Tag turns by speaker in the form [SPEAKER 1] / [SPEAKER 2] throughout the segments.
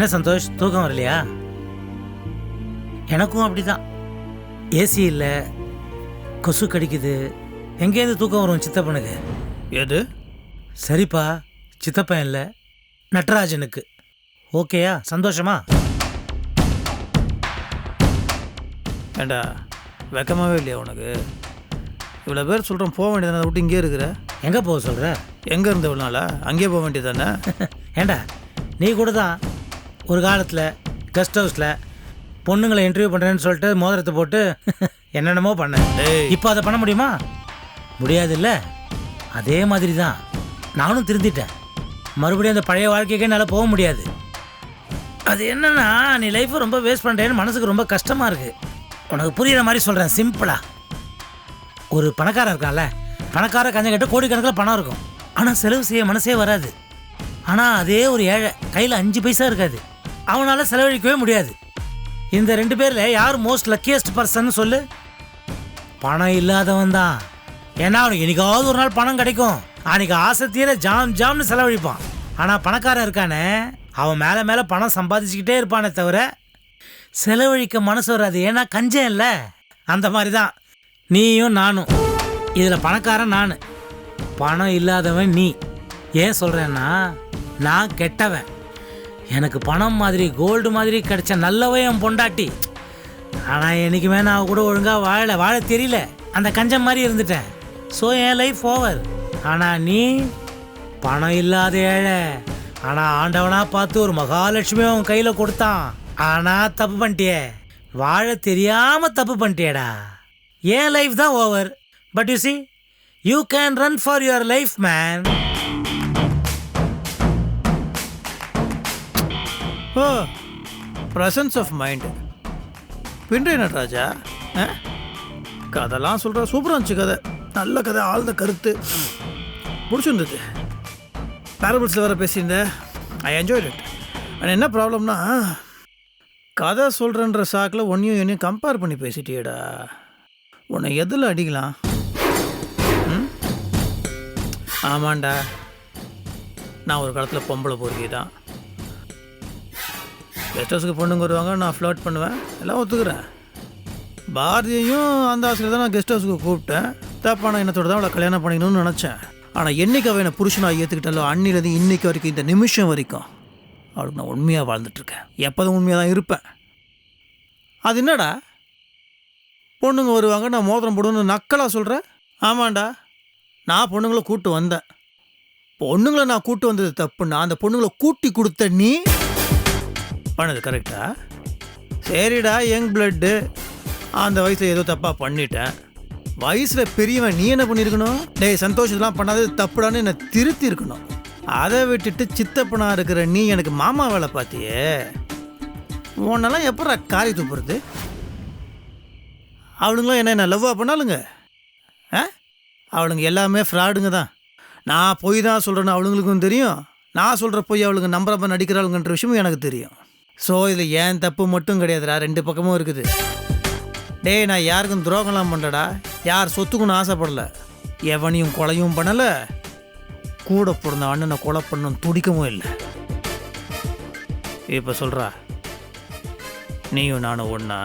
[SPEAKER 1] என்ன சந்தோஷ்? தூக்கம் வரலையா? எனக்கும் அப்படிதான். ஏசி இல்லை. கொசு கடிக்குது. எங்கேருந்து தூக்கம் வரும் சித்தப்பனுக்கு?
[SPEAKER 2] எது?
[SPEAKER 1] சரிப்பா. சித்தப்பன் இல்லை. நட்ராஜனுக்கு. ஓகேயா? சந்தோஷமா?
[SPEAKER 2] ஏண்டா வெக்கமாவே இல்லையா உனக்கு? இவ்வளோ பேர் சொல்கிறோம் போக வேண்டியதானே விட்டு இங்கே இருக்கிற?
[SPEAKER 1] எங்கே போக சொல்கிற
[SPEAKER 2] எங்கே இருந்த இவ்வளோ நாளா? அங்கேயே போக வேண்டியதானே
[SPEAKER 1] ஏண்டா நீ கூட தான் ஒரு காலத்தில் கெஸ்ட் ஹவுஸில் பொண்ணுங்களை இன்டர்வியூ பண்ணுறேன்னு சொல்லிட்டு மோதிரத்தை போட்டு என்னென்னமோ பண்ணேன். இப்போ அதை பண்ண முடியுமா? முடியாதுல்ல. அதே மாதிரி தான் நானும் திருந்திட்டேன். மறுபடியும் அந்த பழைய வாழ்க்கைக்கே என்னால் போக முடியாது. அது என்னன்னா நீ லைஃப்பை ரொம்ப வேஸ்ட் பண்ணுறேன்னு மனசுக்கு ரொம்ப கஷ்டமாக இருக்குது உனக்கு புரியுற மாதிரி சொல்கிறேன் சிம்பிளாக ஒரு பணக்காரன் இருக்கான்ல பணக்கார கஞ்சம் கட்ட கோடிக்கணக்கில் பணம் இருக்கும். ஆனால் செலவு செய்ய மனசே வராது. ஆனால் அதே ஒரு ஏழை கையில் அஞ்சு பைசா இருக்காது. அவனால் செலவழிக்கவே முடியாது. இந்த ரெண்டு பேரில் யார் மோஸ்ட் லக்கியஸ்ட் பர்சன் சொல்லு. பணம் இல்லாதவன் தான். ஏன்னா அவனுக்கு என்னைக்காவது ஒரு நாள் பணம் கிடைக்கும். அன்னைக்கு ஆசை ஜாம் ஜாம்னு செலவழிப்பான். ஆனால் பணக்காரன் இருக்கானே அவன் மேலே மேலே பணம் சம்பாதிச்சுக்கிட்டே இருப்பானே தவிர செலவழிக்க மனசு வராது. ஏன்னா கஞ்சம் இல்லை. அந்த மாதிரி தான் நீயும் நானும். இதில் பணக்காரன் நான். பணம் இல்லாதவன் நீ. ஏன் சொல்கிறேன்னா நான் கெட்டவன். எனக்கு பணம் மாதிரி கோல்டு மாதிரி கிடைச்ச நல்லவன் என் பொண்டாட்டி. ஆனால் என்றைக்குமே நான் கூட ஒழுங்காக வாழலை. வாழ தெரியல. அந்த கஞ்சம் மாதிரி இருந்துட்டேன். ஸோ என் லைஃப் ஓவர் ஆனால் நீ பணம் இல்லாத ஏழை. ஆனால் ஆண்டவனாக பார்த்து ஒரு மகாலட்சுமி உன் கையில் கொடுத்தான். ஆனால் தப்பு பண்ணிட்டியே. வாழ தெரியாமல் தப்பு பண்ணிட்டியடா. என் லைஃப் தான் over but you see you can run for your life man
[SPEAKER 2] oh presence of mind பின்றே Nataraja ஆ? கதைலாம் சொல்கிற சூப்பராக இருந்துச்சு கதை. நல்ல கதை ஆழ்ந்த கருத்து. பிடிச்சிருந்தது பேரபிள்ஸில் வேறு பேசியிருந்தேன் ஐ என்ஜாய் இட் ஆனால் என்ன ப்ராப்ளம்னா கதை சொல்கிறன்ற சாக்கில் ஒன்றையும் என்னையும் கம்பேர் பண்ணி பேசிட்டியடா. உன்னை எதில் அடிக்கலாம்? ம்? ஆமாண்டா. நான் ஒரு காலத்தில் பொம்பளை பொறுக்கி தான் கெஸ்ட் ஹவுஸுக்கு பொண்ணுங்க வருவாங்க நான் ஃப்ளோட் பண்ணுவேன் எல்லாம் ஒத்துக்கிறேன். பாரதியையும் அந்த ஆசிரியர் தான் நான் கெஸ்ட் ஹவுஸுக்கு கூப்பிட்டேன். தப்பான எண்ணத்தோட தான் அவளை கல்யாணம் பண்ணிக்கணும்னு நினச்சேன். ஆனால் என்றைக்கு அவள் என்னை புருஷனாக ஏற்றுக்கிட்டாலோ அன்னிலேருந்து இன்றைக்கு வரைக்கும் இந்த நிமிஷம் வரைக்கும் அவளுக்கு நான் உண்மையாக வாழ்ந்துட்டுருக்கேன். எப்போதும் உண்மையாக தான் இருப்பேன். அது என்னடா? பொண்ணுங்க வருவாங்க நான் மோதிரம் போடுவேன்னு நக்கலாக சொல்கிறேன் ஆமாண்டா. நான் பொண்ணுங்களை கூப்பிட்டு வந்தேன். பொண்ணுங்களை நான் கூப்பிட்டு வந்தது தப்புன்னா அந்த பொண்ணுங்களை கூட்டி கொடுத்த நீ பண்ணது கரெக்டா சரிடா யங் பிளட்டு அந்த வயசில் ஏதோ தப்பாக பண்ணிட்டேன். வயசில் பெரியவன் நீ என்ன பண்ணியிருக்கணும் டேய் சந்தோஷத்தெலாம் இதெல்லாம் தப்புடான்னு என்னை திருத்தி இருக்கணும் அதை விட்டுட்டு சித்தப்பனா இருக்கிற நீ எனக்கு மாமா வேலை பார்த்தியே. உன்னெல்லாம் எப்படா காரி துப்புறது? அவளுங்களாம் என்ன என்ன லவ்வாக பண்ணாலுங்க ஆ? அவளுங்க எல்லாமே ஃப்ராடுங்க தான். நான் பொய் தான் சொல்கிறேன்னு அவளுங்களுக்கும் தெரியும். நான் சொல்கிற பொய் அவளுங்க நம்புறப்ப நடிக்கிறாளுங்கன்ற விஷயமும் எனக்கு தெரியும். ஸோ இதில் ஏன் தப்பு மட்டும் கிடையாதுடா. ரெண்டு பக்கமும் இருக்குது. டேய் நான் யாருக்கும் துரோகம்லாம் பண்ணலடா யார் சொத்துக்குன்னு ஆசைப்படல. எவனையும் கொலையும் பண்ணலை. கூட பிறந்த அண்ணனை கொலை பண்ணணும் துடிக்கவும் இல்லை. இப்போ சொல்கிறா நீயும் நானும் ஒன்றா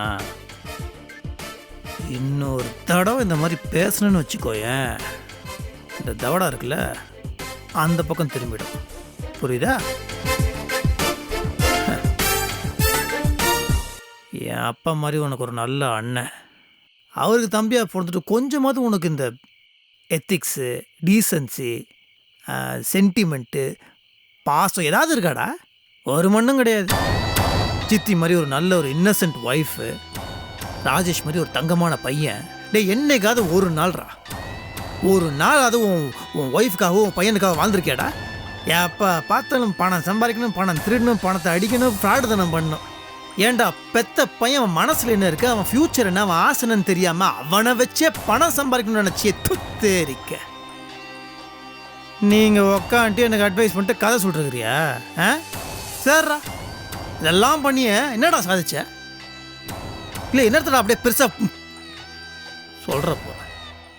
[SPEAKER 2] இன்னொரு தடவை இந்த மாதிரி பேசணும்னு வச்சுக்கோயேன். இந்த தவடா இருக்குல்ல அந்த பக்கம் திரும்பிடும். புரியுதா? என் அப்பா மாதிரி உனக்கு ஒரு நல்ல அண்ணன். அவருக்கு தம்பியாக பிறந்துட்டு கொஞ்சமாவது உனக்கு இந்த எத்திக்ஸு டீசன்சி சென்டிமெண்ட்டு பாசம் ஏதாவது இருக்காடா? ஒரு மண்ணும் கிடையாது. சித்தி மாதிரி ஒரு நல்ல ஒரு இன்னசென்ட் ஒய்ஃபு ராஜேஷ் மாதிரி ஒரு தங்கமான பையன். டேய் என்னைக்காவது ஒரு நாள்ரா. ஒரு நாள் அது உன் உன் ஒய்ஃப்காகவும் உன் பையனுக்காக என் எப்போ பார்த்தாலும் பணம் சம்பாதிக்கணும் பணம் திருடணும் பணத்தை அடிக்கணும் ஃப்ராடு தனம் பண்ணணும். ஏன்டா பெத்த பையன் அவன் மனசில் என்ன இருக்கு? அவன் ஃப்யூச்சர் என்ன? அவன் ஆசனன்னு தெரியாம அவனை வச்சே பணம் சம்பாதிக்கணும்னு நினச்சியே துத்தேரிக்க நீங்கள் உக்காந்துட்டு எனக்கு அட்வைஸ் பண்ணிட்டு கதை சொல்லிருக்கிறியா ஆ? சரிடா இதெல்லாம் பண்ணிய என்னடா சாதிச்ச? இல்லை என்னடா அப்படியே பெருசா சொல்கிறப்போ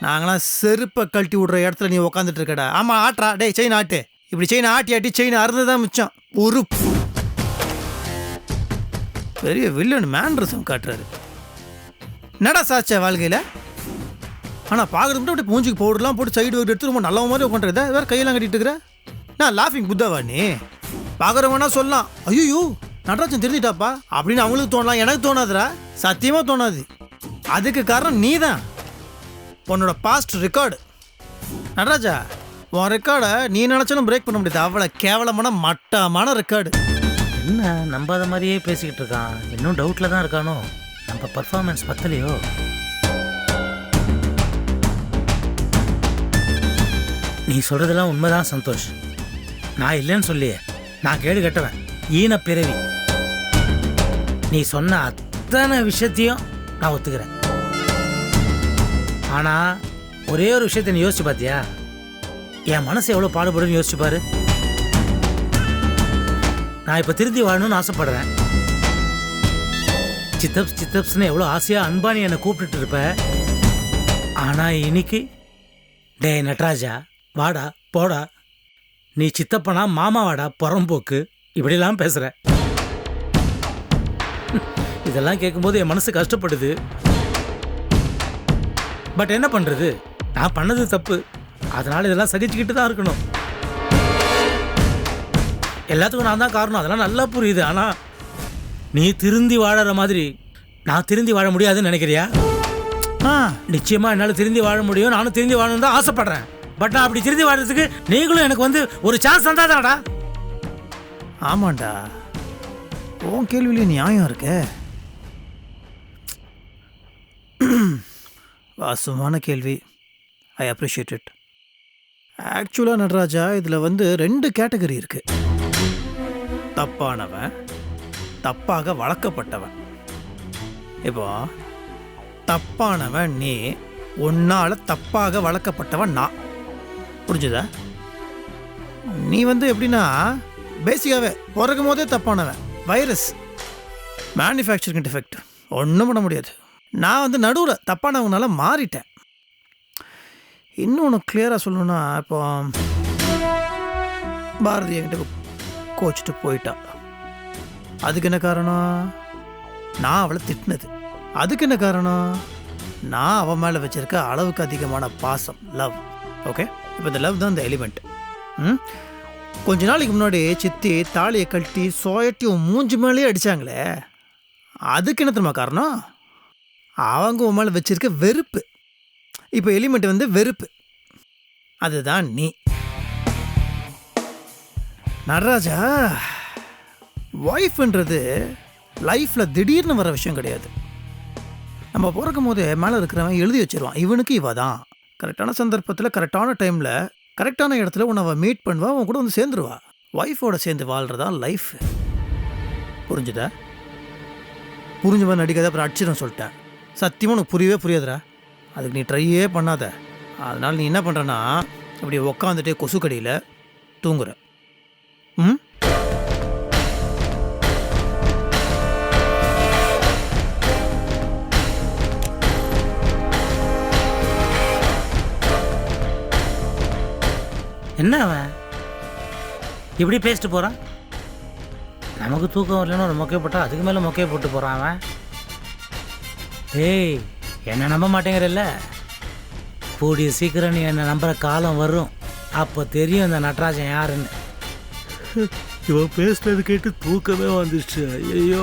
[SPEAKER 2] நாங்களாம் செருப்பை கழட்டி விடுற இடத்துல நீ உக்காந்துட்டு இருக்கடா. ஆமாம் ஆட்டுறா. டேய் செயின் ஆட்டு. இப்படி செயின் ஆட்டி ஆட்டி செயின் அறுந்து தான் மிச்சம். ஒரு பெரிய வில்லன் மேன்ரசம் காட்டுறாரு. என்னடா சாச்ச வாழ்க்கையில்? ஆனால் பார்க்குறது மட்டும் அப்படியே மூஞ்சிக்கு பவுடர்லாம் போட்டு சைடு எடுத்து ரொம்ப நல்ல மாதிரி உட்காந்துருத வேறு கையெல்லாம் கட்டிட்டு இருக்கிற நான் லாஃபிங் புத்தாவா நீ? பார்க்குறவனா சொல்லலாம். ஐயோ நடராஜன் தெரிஞ்சிட்டாப்பா அப்படின்னு அவங்களுக்கு தோணலாம். எனக்கு தோணாதுடா. சத்தியமாக தோணாது. அதுக்கு காரணம் நீ தான் உன்னோட பாஸ்ட் ரெக்கார்டு நடராஜா உன் ரெக்கார்டை நீ நினச்சாலும் பிரேக் பண்ண முடியாது. அவ்வளோ கேவலமான மட்டமான ரெக்கார்டு
[SPEAKER 1] என்ன நம்பாத மாதிரியே பேசிக்கிட்டு இருக்கான்? இன்னும் டவுட்டில் தான் இருக்கானோ? நம்ம பர்ஃபார்மன்ஸ் பத்தலையோ? நீ சொல்கிறதெல்லாம் உண்மைதான் சந்தோஷ். நான் இல்லைன்னு சொல்லியே. நான் கேடு கட்டுவேன். ஈன பிறவி. நீ சொன்ன அத்தனை விஷயத்தையும் நான் ஒத்துக்கிறேன். ஆனால் ஒரே ஒரு விஷயத்தை நீ யோசிச்சு பார்த்தியா என் மனசு எவ்வளோ பாடுபடுன்னு யோசிச்சு பாரு. நான் இப்போ திருத்தி வாழணும்னு ஆசைப்படுறேன். சித்தப்ஸ் சித்தப்ஸ்னு எவ்வளோ ஆசையாக அன்பானி என்னை கூப்பிட்டுட்டு இருப்ப. ஆனால் இன்னைக்கு டே நட்ராஜா வாடா போடா. நீ சித்தப்பனா மாமா வாடா புறம்போக்கு. இப்படிலாம் பேசுகிற இதெல்லாம் கேட்கும்போது என் மனசு கஷ்டப்படுது. பட் என்ன பண்ணுறது நான் பண்ணது தப்பு. அதனால் இதெல்லாம் சகிச்சுக்கிட்டு தான் இருக்கணும். எல்லாத்துக்கும் நான் தான் காரணம். அதெல்லாம் நல்லா புரியுது. ஆனால் நீ திருந்தி வாழற மாதிரி நான் திருந்தி வாழ முடியாதுன்னு நினைக்கிறியா?
[SPEAKER 2] ஆ.
[SPEAKER 1] நிச்சயமா என்னால் திருந்தி வாழ முடியும். நானும் திருந்தி வாழணும் தான் ஆசைப்படுறேன். பட் நான் அப்படி திருந்தி வாழறதுக்கு நீங்களும் எனக்கு வந்து ஒரு சான்ஸ் தந்தாதாடா
[SPEAKER 2] ஆமாண்டா. உன் கேள்வியில நியாயம் இருக்கே. வாசமான கேள்வி. ஐ அப்ரிஷியேட் இட் ஆக்சுவலாக நடராஜா இதில் வந்து ரெண்டு கேட்டகரி இருக்கு. தப்பானவன் தப்பாக வளர்க்கப்பட்டவன். இப்போ தப்பானவன் நீ உன்னால் தப்பாக வளர்க்கப்பட்டவன் நான். புரிஞ்சுதா? நீ வந்து எப்படின்னா பேசிக்காகவே பிறக்கும் போதே தப்பானவன் வைரஸ் மேனுஃபேக்சரிங் டிஃபெக்ட் ஒன்றும் பண்ண முடியாது. நான் வந்து நடுவில் தப்பானவங்களால் மாறிட்டேன். இன்னும் உனக்கு கிளியராக சொல்லணும்னா இப்போ பாரதி என்கிட்ட கோச்சிட்டு போயிட்டா. அதுக்கு என்ன காரணம்? நான் அவளை திட்டினது. அதுக்கு என்ன காரணம்? நான் அவன் மேலே வச்சிருக்க அளவுக்கு அதிகமான பாசம் லவ் ஓகே இப்போ இந்த லவ் தான் இந்த எலிமெண்ட் ம்? கொஞ்ச நாளைக்கு முன்னாடி சித்தி தாலியை கழட்டி சோயட்டி மூஞ்சி மேலேயே அடித்தாங்களே அதுக்கு என்ன தெரியுமா காரணம்? அவங்க உன் மேலே வச்சிருக்க வெறுப்பு. இப்போ எலிமெண்ட் வந்து வெறுப்பு. அதுதான் நீ. நடராஜா ஒய்ஃப்ன்றது லைஃப்பில் திடீர்னு வர விஷயம் கிடையாது. நம்ம பிறக்கும் போதே மேலே இருக்கிறவன் எழுதி வச்சிருவான். இவனுக்கு இவ தான். கரெக்டான சந்தர்ப்பத்தில் கரெக்டான டைமில் கரெக்டான இடத்துல உன்னை அவள் மீட் பண்ணுவா உன் கூட வந்து சேர்ந்துருவா. ஒய்ஃபோட சேர்ந்து வாழ்கிறதான் லைஃப் புரிஞ்சுதா? புரிஞ்ச மாதிரி நடிக்காத அப்புறம் அடிச்சிடும் சொல்லிட்டேன். சத்தியமாக உனக்கு புரியவே புரியாதுடா. அதுக்கு நீ ட்ரையே பண்ணாத. அதனால் நீ என்ன பண்ணுறனா இப்படி உக்காந்துட்டே கொசு கடியில் தூங்குற. ம்?
[SPEAKER 1] என்ன அவன்? இப்படி பேசிட்டு போகிறான் நமக்கு தூக்கம் வரலன்னு ஒரு மொக்கையை போட்டால் அதுக்கு மேலே மொக்கையை போட்டு போகிறான் அவன். ஏய் என்னை நம்ப மாட்டேங்கிறல்ல? கூடிய சீக்கிரம் நீ என்னை நம்புகிற காலம் வரும். அப்போ தெரியும் இந்த நட்ராஜன் யாருன்னு. இவன் பேசுனது கேட்டு தூக்கமே வந்துச்சு ஐயோ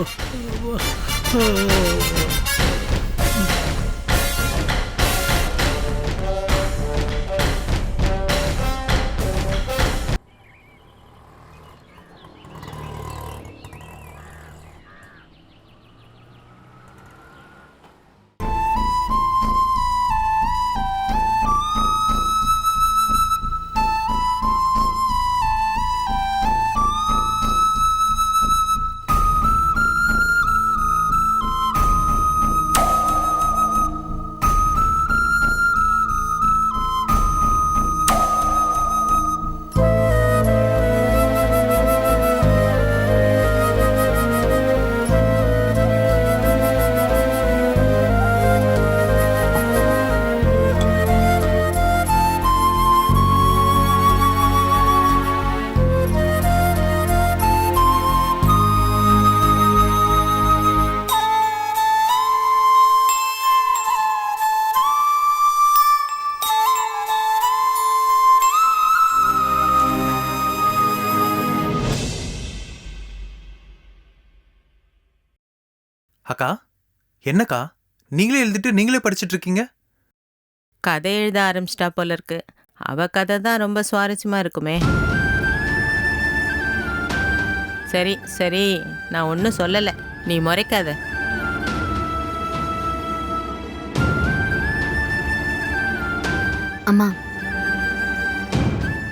[SPEAKER 3] அக்கா என்னக்கா? நீங்களே எழுதிட்டு நீங்களே படிச்சிட்டு இருக்கீங்க
[SPEAKER 4] கதை எழுத ஆரம்பிச்சிட்டா போல இருக்கு அவ கதை தான் ரொம்ப சுவாரஸ்யமா இருக்குமே. சரி சரி. நான் ஒன்றும் சொல்லலை. நீ முறைக்காத.
[SPEAKER 5] அம்மா.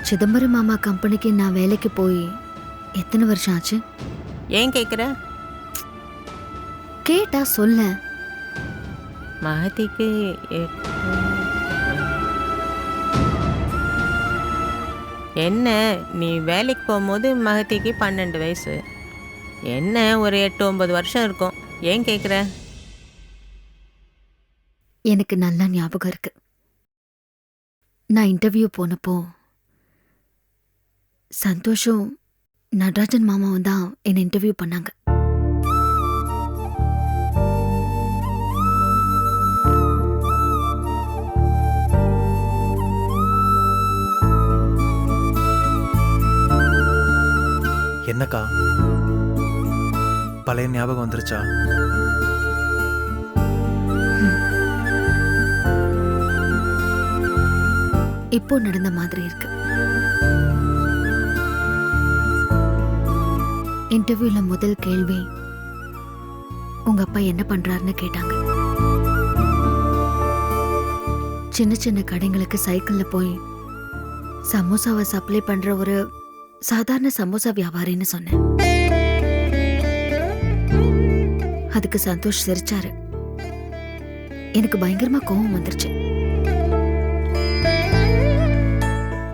[SPEAKER 5] சிதம்பரம் மாமா கம்பெனிக்கு நான் வேலைக்கு போய் எத்தனை வருஷம் ஆச்சு?
[SPEAKER 4] ஏன் கேட்குற
[SPEAKER 5] கேட்டா சொல்ல.
[SPEAKER 4] மகதிக்கு என்ன நீ வேலைக்கு போகும்போது மகதிக்கு பன்னெண்டு வயசு. என்ன ஒரு எட்டு ஒன்பது வருஷம் இருக்கும். ஏன் கேட்குற
[SPEAKER 5] எனக்கு நல்லா ஞாபகம் இருக்கு. நான் இன்டர்வியூ போனப்போ சந்தோஷம் நடராஜன் மாமாவும் தான் என்னை இன்டர்வியூ பண்ணாங்க.
[SPEAKER 3] என்னக்கா? பழைய ஞாபகம் வந்துருச்சா?
[SPEAKER 5] இப்போ நடந்த மாதிரி இருக்கு. இன்டர்வியூல முதல் கேள்வி உங்க அப்பா என்ன பண்றாருன்னு கேட்டாங்க. சின்ன சின்ன கடைங்களுக்கு சைக்கிள்ல போய் சமோசாவை சப்ளை பண்ற ஒரு சாதாரண சமோசா வியாபாரின்னு சொன்னேன். அதுக்கு சந்தோஷ் சிரிச்சாரு. எனக்கு பயங்கரமா கோவம் வந்துருச்சு.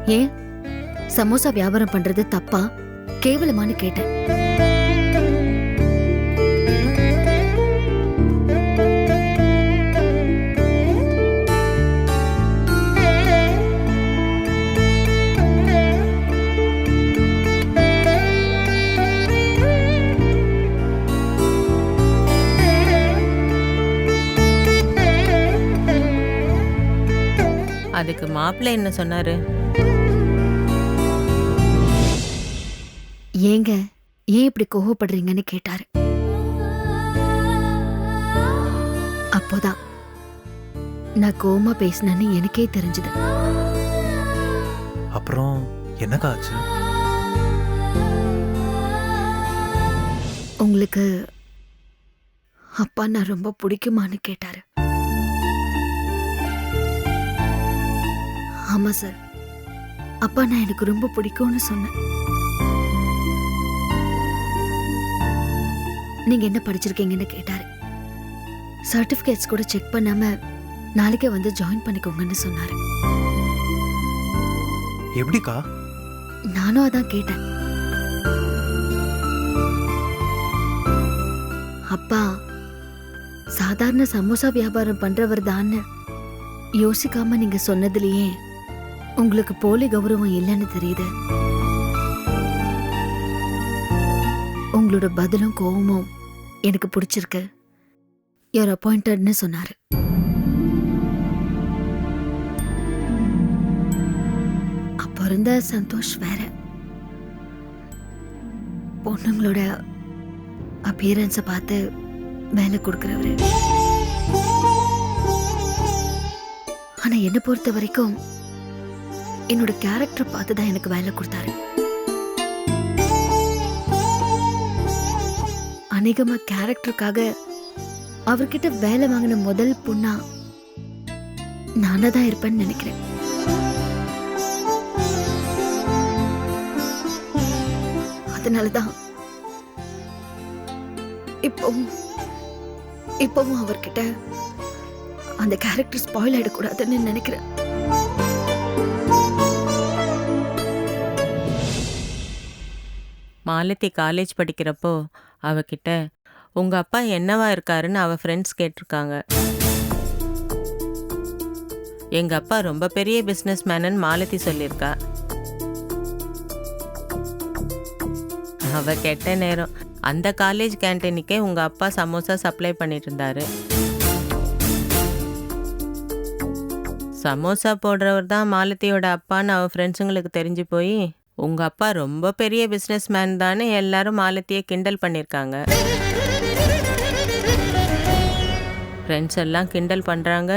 [SPEAKER 5] ஏன்? சமோசா வியாபாரம் பண்றது தப்பா? கேவலமான்னு கேட்டேன்.
[SPEAKER 4] அதுக்கு மாப்பிள்ளை என்ன சொன்னாரு?
[SPEAKER 5] ஏங்க ஏன் இப்படி கோவப்படுறீங்கன்னு கேட்டாரு. அப்போதான் நான் கோவமா பேசினேன்னு எனக்கே தெரிஞ்சது.
[SPEAKER 3] அப்புறம் என்னக்கா ஆச்சு?
[SPEAKER 5] உங்களுக்கு அப்பா நான் ரொம்ப பிடிக்குமான்னு கேட்டாரு. ஆமா சார். அப்பா நான் எனக்கு ரொம்ப பிடிக்கும்னு சொன்னேன். நீங்க என்ன படிச்சிருக்கீங்கன்னு கேட்டாரு. சர்டிபிகேட்ஸ் கூட செக் பண்ணாம நாளைக்கே வந்து ஜாயின் பண்ணிக்கோங்கன்னு சொன்னாரு.
[SPEAKER 3] எப்படிக்கா?
[SPEAKER 5] நானும் அதான் கேட்டேன். அப்பா சாதாரண சமோசா வியாபாரம் பண்றவர் தான்னு யோசிக்காம நீங்க சொன்னதுலயே உங்களுக்கு போலி கௌரவம் இல்லைன்னு தெரியுது. உங்களோட பதிலும் கோவமும் எனக்கு பிடிச்சிருக்கு. யுவர் அப்பாயிண்டட்னு சொன்னாரு. அப்போ இருந்த சந்தோஷ் வேற. பொண்ணுங்களோட அப்பியரன்ஸை பார்த்து வேலை கொடுக்குறவர். ஆனா என்னை பொறுத்த வரைக்கும் என்னோட கேரக்டர் பார்த்து தான் எனக்கு வேலை கொடுத்தாரு. அநேகமா கேரக்டருக்காக அவர்கிட்ட வேலை வாங்கின முதல் பொண்ணா நானா தான் இருப்பேன்னு நினைக்கிறேன். அதனாலதான் இப்பவும் இப்பவும் அவர்கிட்ட அந்த கேரக்டர் ஸ்பாயில் ஆயிடக்கூடாதுன்னு நினைக்கிறேன்.
[SPEAKER 4] மாலதி காலேஜ் படிக்கிறப்போ அவகிட்ட உங்க அப்பா என்னவா இருக்காருன்னு அவ ஃப்ரெண்ட்ஸ் கேட்டிருக்காங்க. எங்க அப்பா ரொம்ப பெரிய பிஸ்னஸ் மேனுன்னு மாலதி சொல்லியிருக்கா. அவ கெட்ட நேரம் அந்த காலேஜ் கேன்டீனுக்கே உங்க அப்பா சமோசா சப்ளை பண்ணிட்டு இருந்தாரு சமோசா போடுறவர் தான் மாலதியோட அப்பான்னு அவ ஃப்ரெண்ட்ஸுங்களுக்கு தெரிஞ்சு போய் உங்க அப்பா ரொம்ப பெரிய பிஸ்னஸ் மேன் தானே எல்லாரும் மாலத்தியை கிண்டல் பண்ணியிருக்காங்க ஃப்ரெண்ட்ஸ் எல்லாம் கிண்டல் பண்ணுறாங்க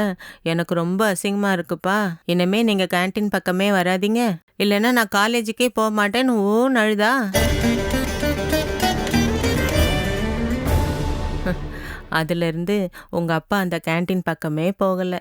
[SPEAKER 4] எனக்கு ரொம்ப அசிங்கமாக இருக்குப்பா. இனிமே நீங்கள் கேண்டீன் பக்கமே வராதீங்க. இல்லைன்னா நான் காலேஜுக்கே போக மாட்டேன்னு ஓ நழுதா. அதுலேருந்து உங்கள் அப்பா அந்த கேண்டீன் பக்கமே போகலை.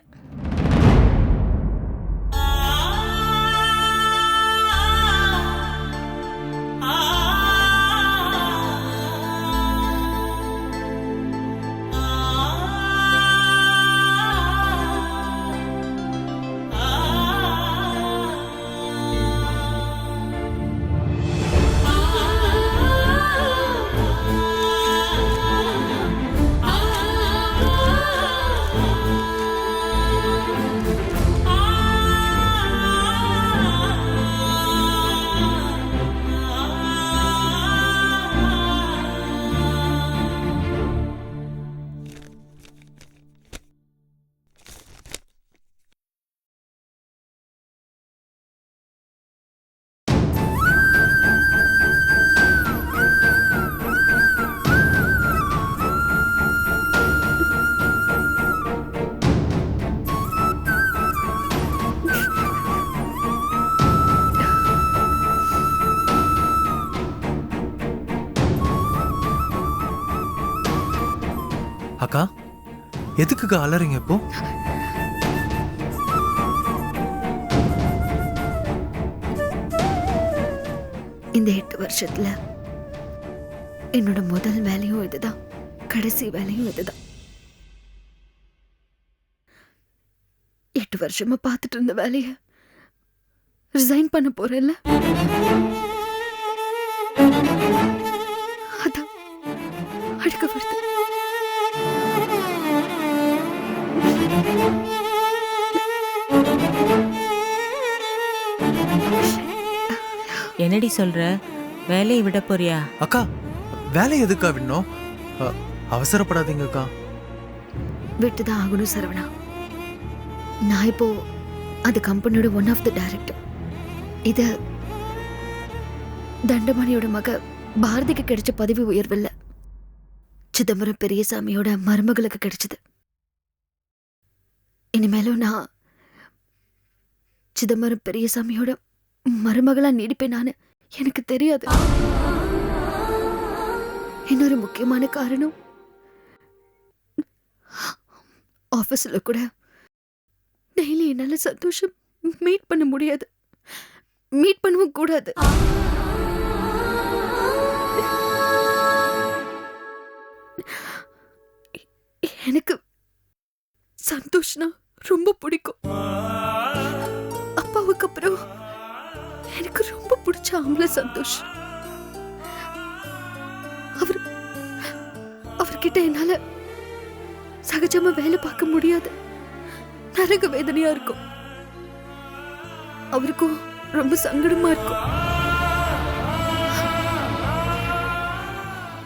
[SPEAKER 3] அக்கா எதுக்குக்கா அலறீங்க இப்போ?
[SPEAKER 5] இந்த எட்டு வருஷத்துல என்னோட முதல் வேலையும் இதுதான். கடைசி வேலையும் இதுதான். எட்டு வருஷமா பார்த்துட்டு இருந்த வேலைய ரிசைன் பண்ண போறேன்ல? அதான். அடுக்க வருது.
[SPEAKER 4] என்னடி சொல்கிற வேலையை விட போறியா?
[SPEAKER 3] அக்கா வேலை எதுக்கா அ, அவசரப்படாதீங்க அக்கா.
[SPEAKER 5] விட்டுதான் ஆகணும் சரவணா. நான் இப்போ அது கம்பெனியோட ஒன் ஆஃப் த டைரக்டர் இது தண்டமணியோட மக பாரதிக்கு கிடைச்ச பதவி உயர்வு இல்ல சிதம்பரம் பெரியசாமியோட மருமகளுக்கு கிடைச்சது. இனிமேலும் நான் சிதம்பரம் பெரியசாமியோட மருமகளா நீடிப்பேன் நான். எனக்கு தெரியாது. இன்னொரு முக்கியமான காரணம் ஆஃபீஸில் கூட டெய்லி என்னால் சந்தோஷம் மீட் பண்ண முடியாது. மீட் பண்ணவும் கூடாது. எனக்கு சந்தோஷ்னா ரொம்ப பிடிக்கும். அப்பாவுக்கு அப்புறம் ரொம்ப சந்தோஷ் அவர் அவர்கிட்ட என்னால சகஜமா வேலை பார்க்க முடியாது. நரக வேதனையா இருக்கும். அவருக்கும் ரொம்ப சங்கடமா இருக்கும்.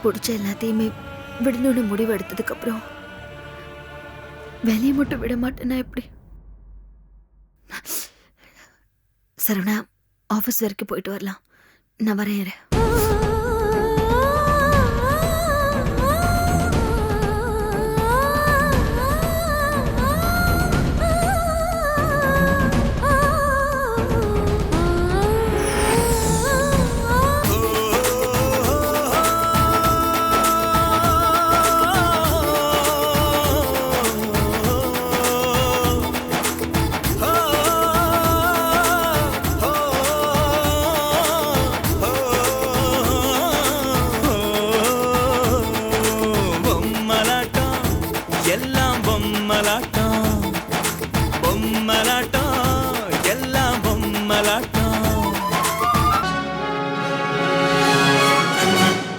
[SPEAKER 5] பிடிச்ச எல்லாத்தையுமே விடணும்னு முடிவு எடுத்ததுக்கு அப்புறம் வேலையை மட்டும் விட மாட்டேன்னா எப்படி? சரவணா ஆஃபீஸ் வரைக்கும் போயிட்டு வரலாம். நான் வரேன்